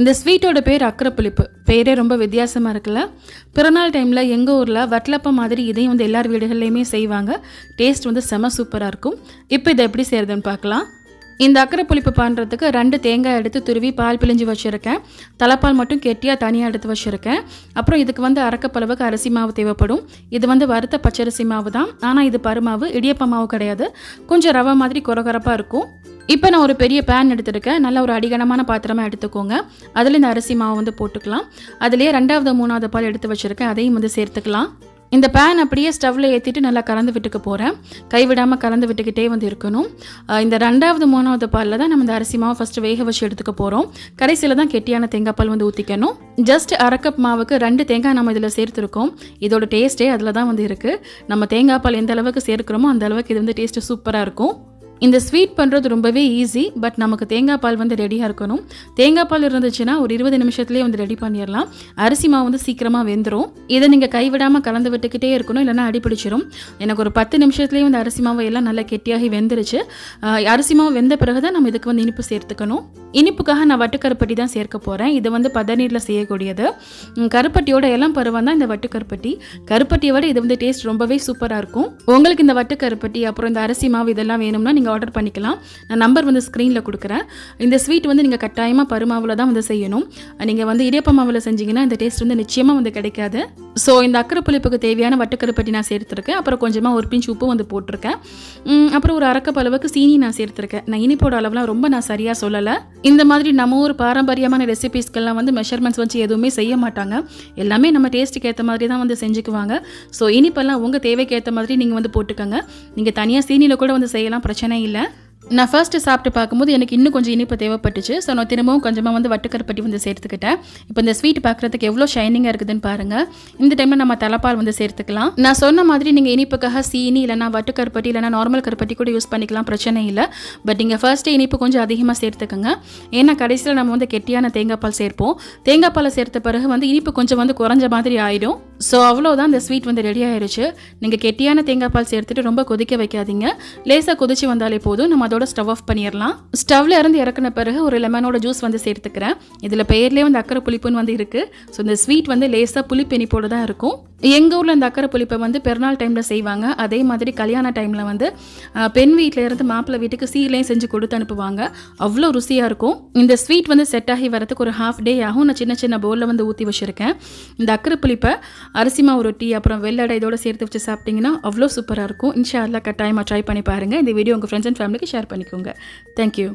இந்த ஸ்வீட்டோட பேர் அக்கரப்புளிப்பு. பேரே ரொம்ப வித்தியாசமாக இருக்குல்ல? பிறநாள் டைமில் எங்கள் ஊரில் வட்டலப்பம் மாதிரி இதையும் வந்து எல்லார் வீடுகள்லையுமே செய்வாங்க. டேஸ்ட் வந்து செம சூப்பராக இருக்கும். இப்போ இதை எப்படி செய்கிறதுன்னு பார்க்கலாம். இந்த அக்கரப்புளிப்பு பண்ணுறதுக்கு ரெண்டு தேங்காய் எடுத்து துருவி பால் பிழிஞ்சு வச்சுருக்கேன். தலைப்பால் மட்டும் கெட்டியாக தனியாக எடுத்து வச்சுருக்கேன். அப்புறம் இதுக்கு வந்து அரைக்கப்பளவுக்கு அரிசி மாவு தேவைப்படும். இது வந்து வறுத்த பச்சரிசி மாவு தான். ஆனால் இது பருமாவு இடியப்ப மாவு கிடையாது. கொஞ்சம் ரவை மாதிரி குறகுறப்பாக இருக்கும். இப்போ நான் ஒரு பெரிய பேன் எடுத்துருக்கேன். நல்ல ஒரு அடிகனமான பாத்திரமாக எடுத்துக்கோங்க. அதில் இந்த அரிசி மாவு வந்து போட்டுக்கலாம். அதிலே ரெண்டாவது மூணாவது பால் எடுத்து வச்சுருக்கேன். அதையும் வந்து சேர்த்துக்கலாம். இந்த பேன் அப்படியே ஸ்டவ்வில் ஏற்றிட்டு நல்லா கலந்து விட்டுக்க போகிறேன் கைவிடாமல் கலந்து விட்டுக்கிட்டே வந்து இருக்கணும். இந்த ரெண்டாவது மூணாவது பாலில் தான் நம்ம இந்த அரிசி மாவு ஃபஸ்ட்டு வேக வச்சு எடுத்துக்க போகிறோம் கடைசியில் தான் கெட்டியான தேங்காய் பால் வந்து ஊற்றிக்கணும் ஜஸ்ட் அரை கப் மாவுக்கு ரெண்டு தேங்காய் நம்ம இதில் சேர்த்துருக்கோம். இதோட டேஸ்ட்டே அதில் தான் வந்து இருக்குது நம்ம தேங்காய் பால் எந்த அளவுக்கு சேர்க்குறோமோ அந்த அளவுக்கு இது வந்து டேஸ்ட்டு சூப்பராக இருக்கும். இந்த ஸ்வீட் பண்ணுறது ரொம்பவே ஈஸி பட் நமக்கு தேங்காய் பால் வந்து ரெடியாக இருக்கணும். தேங்காய் பால் இருந்துச்சுன்னா ஒரு இருபது நிமிஷத்துலேயே வந்து ரெடி பண்ணிடலாம். அரிசி மாவு வந்து சீக்கிரமாக வெந்துடும் இதை நீங்கள் கைவிடாமல் கலந்து விட்டுக்கிட்டே இருக்கணும் இல்லைனா அடிப்பிடிச்சிரும் எனக்கு ஒரு பத்து நிமிஷத்துலேயே வந்து அரிசி மாவு எல்லாம் நல்லா கெட்டியாகி வெந்துருச்சு. அரிசி மாவு வெந்த பிறகு தான் நம்ம இதுக்கு வந்து இனிப்பு சேர்த்துக்கணும். இனிப்புக்காக நான் வட்டுக்கருப்பட்டி தான் சேர்க்க போகிறேன் இது வந்து பதநீரில் செய்யக்கூடியது. கருப்பட்டியோட எல்லாம் பருவம் தான் இந்த வட்டுக்கருப்பட்டி. கருப்பட்டியை விட இது வந்து டேஸ்ட் ரொம்பவே சூப்பராக இருக்கும். உங்களுக்கு இந்த வட்டுக்கருப்பட்டி அப்புறம் இந்த அரிசி மாவு இதெல்லாம் வேணும்னா நீங்கள் ஆர்டர் பண்ணிக்கலாம். நான் நம்பர் வந்து ஸ்க்ரீனில் கொடுக்குறேன். இந்த ஸ்வீட் வந்து நீங்கள் கட்டாயமாக பருமாவில் தான் வந்து செய்யணும். நீங்கள் வந்து இடியப்ப மாவில் செஞ்சீங்கன்னா இந்த டேஸ்ட் வந்து நிச்சயமாக வந்து கிடைக்காது. ஸோ இந்த அக்கரை புளிப்புக்கு தேவையான வட்டுக்கருப்பட்டி நான் சேர்த்துருக்கேன். அப்புறம் கொஞ்சமாக ஒரு பிஞ்ச் உப்பு வந்து போட்டிருக்கேன். அப்புறம் ஒரு அரக்கப்பளவுக்கு சீனி நான் சேர்த்துருக்கேன். நான் இனிப்போட அளவுலாம் ரொம்ப நான் சரியாக சொல்லலை. இந்த மாதிரி நம்ம ஊர் பாரம்பரியமான ரெசிபிஸ்க்கெல்லாம் வந்து மெஷர்மெண்ட்ஸ் வச்சு எதுவுமே செய்ய மாட்டாங்க. எல்லாமே நம்ம டேஸ்ட்டுக்கு ஏற்ற மாதிரி தான் வந்து செஞ்சுக்குவாங்க. ஸோ இனிப்பெல்லாம் உங்கள் தேவைக்கு ஏற்ற மாதிரி நீங்கள் வந்து போட்டுக்கோங்க. நீங்கள் தனியாக சீனியில் கூட வந்து செய்யலாம் பிரச்சனை இல்லை. நான் ஃபர்ஸ்ட்டு சாப்பிட்டு பார்க்கும்போது எனக்கு இன்னும் கொஞ்சம் இனிப்பு தேவைப்பட்டுச்சு. ஸோ நான் திரும்பவும் கொஞ்சமாக வந்து வட்டுக்கருப்பட்டி வந்து சேர்த்துக்கிட்டேன். இப்போ இந்த ஸ்வீட் பார்க்குறதுக்கு எவ்வளோ ஷைனிங்காக இருக்குதுன்னு பாருங்கள் இந்த டைமில் நம்ம தலைப்பால் வந்து சேர்த்துக்கலாம். நான் சொன்ன மாதிரி நீங்கள் இனிப்புக்காக சீனி இல்லைனா வட்டுக்கருப்பட்டி இல்லைனா நார்மல் கருப்பட்டி கூட யூஸ் பண்ணிக்கலாம் பிரச்சனை இல்லை. பட் நீங்கள் ஃபர்ஸ்ட்டு இனிப்பு கொஞ்சம் அதிகமாக சேர்த்துக்கோங்க. ஏன்னா கடைசியில் நம்ம வந்து கெட்டியான தேங்காய் பால் சேர்ப்போம். தேங்காய் பாலை சேர்த்த பிறகு வந்து இனிப்பு கொஞ்சம் வந்து குறைஞ்ச மாதிரி ஆயிடும். ஸோ அவ்வளோதான் இந்த ஸ்வீட் வந்து ரெடி ஆயிடுச்சு நீங்கள் கெட்டியான தேங்காய் பால் சேர்த்துட்டு ரொம்ப கொதிக்க வைக்காதீங்க. லேசாக கொதிச்சு வந்தாலே போதும். நம்ம அதோட ஸ்டவ் ஆஃப் பண்ணிடலாம். ஸ்டவ்ல இருந்து இறக்குன பிறகு ஒரு லெமனோட ஜூஸ் வந்து சேர்த்துக்கிறேன். இதில் பெயர்லேயே வந்து அக்கறை புளிப்புன்னு வந்து இருக்குது ஸோ இந்த ஸ்வீட் வந்து லேசாக புளிப்பெனி போட தான் இருக்கும். எங்கள் ஊரில் இந்த அக்கறை புளிப்பை வந்து பெருநாள் டைமில் செய்வாங்க. அதே மாதிரி கல்யாண டைமில் வந்து பெண் வீட்டில் இருந்து மாப்பிள்ளை வீட்டுக்கு சீலையும் செஞ்சு கொடுத்து அனுப்புவாங்க. அவ்வளோ ருசியாக இருக்கும். இந்த ஸ்வீட் வந்து செட் ஆகி வரதுக்கு ஒரு ஹாஃப் டே ஆகும். நான் சின்ன சின்ன பவுலில் வந்து ஊற்றி வச்சுருக்கேன். இந்த அக்கறை புளிப்பை அரிசி மாவு ரொட்டி அப்புறம் வெள்ளடை இதோட சேர்த்து வச்சு சாப்பிட்டிங்கன்னா அவ்வளோ சூப்பராக இருக்கும். இன்ஷா அல்லா கட்டாயமாக ட்ரை பண்ணி பாருங்கள் இந்த வீடியோ உங்கள் ஃப்ரெண்ட்ஸ் அண்ட் ஃபேமிலிக்கு ஷேர் பண்ணிக்கோங்க. Thank you